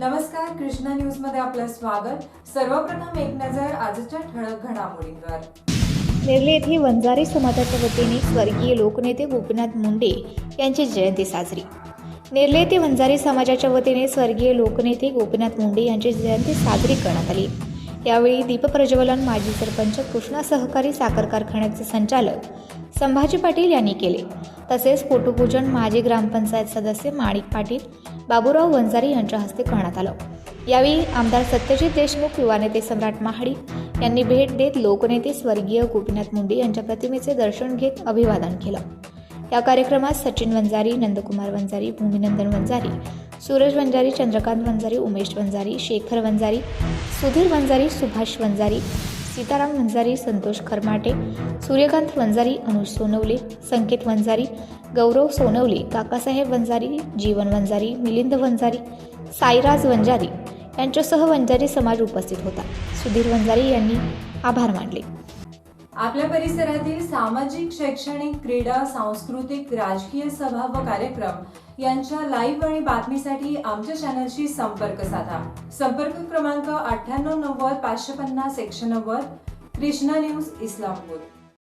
नमस्कार कृष्णा न्यूजमध्ये आपलं स्वागत. सर्वप्रथम एक नजर आजच्या ठळक घडामोडींवर. नेरले येथे वंजारी समाजाच्या वतीने स्वर्गीय लोकनेते गोपीनाथ मुंडे यांची जयंती साजरी. नेरले येथे वंजारी समाजाच्या वतीने स्वर्गीय लोकनेते गोपीनाथ मुंडे यांची जयंती साजरी करण्यात आली. यावेळी दीपप्रज्वलन माजी सरपंच कृष्णा सहकारी साखर कारखान्याचे संचालक संभाजी पाटील यांनी केले. तसेच फोटोपूजन माजी ग्रामपंचायत सदस्य माणिक पाटील बाबूराव वंजारी यांच्या हस्ते करण्यात आलं. यावेळी आमदार सत्यजित देशमुख युवा नेते सम्राट महाडिक यांनी भेट देत लोकनेते स्वर्गीय गोपीनाथ मुंडे यांच्या प्रतिमेचे दर्शन घेत अभिवादन केलं. या कार्यक्रमात सचिन वंजारी नंदकुमार वंजारी भूमिनंदन वंजारी सूरज वंजारी चंद्रकांत वंजारी उमेश वंजारी शेखर वंजारी सुधीर वंजारी सुभाष वंजारी सीताराम वंजारी संतोष खरमाटे सूर्यकांत वंजारी अनुज सोनवले संकेत वंजारी गौरव सोनवले काकासाहेब वंजारी जीवन वंजारी मिलिंद वंजारी साईराज वंजारी यांच्यासह वंजारी समाज उपस्थित होता. सुधीर वंजारी यांनी आभार मानले. आपल्या परिसरातील सामाजिक शैक्षणिक क्रीडा सांस्कृतिक राजकीय सभा व कार्यक्रम यांच्या लाईव्ह आणि बातमीसाठी आमच्या चॅनलशी संपर्क साधा. संपर्क क्रमांक अठ्ठ्याण्णव नव्वद पाचशे पन्नास एकशे नव्वद कृष्णा न्यूज इस्लामपूर.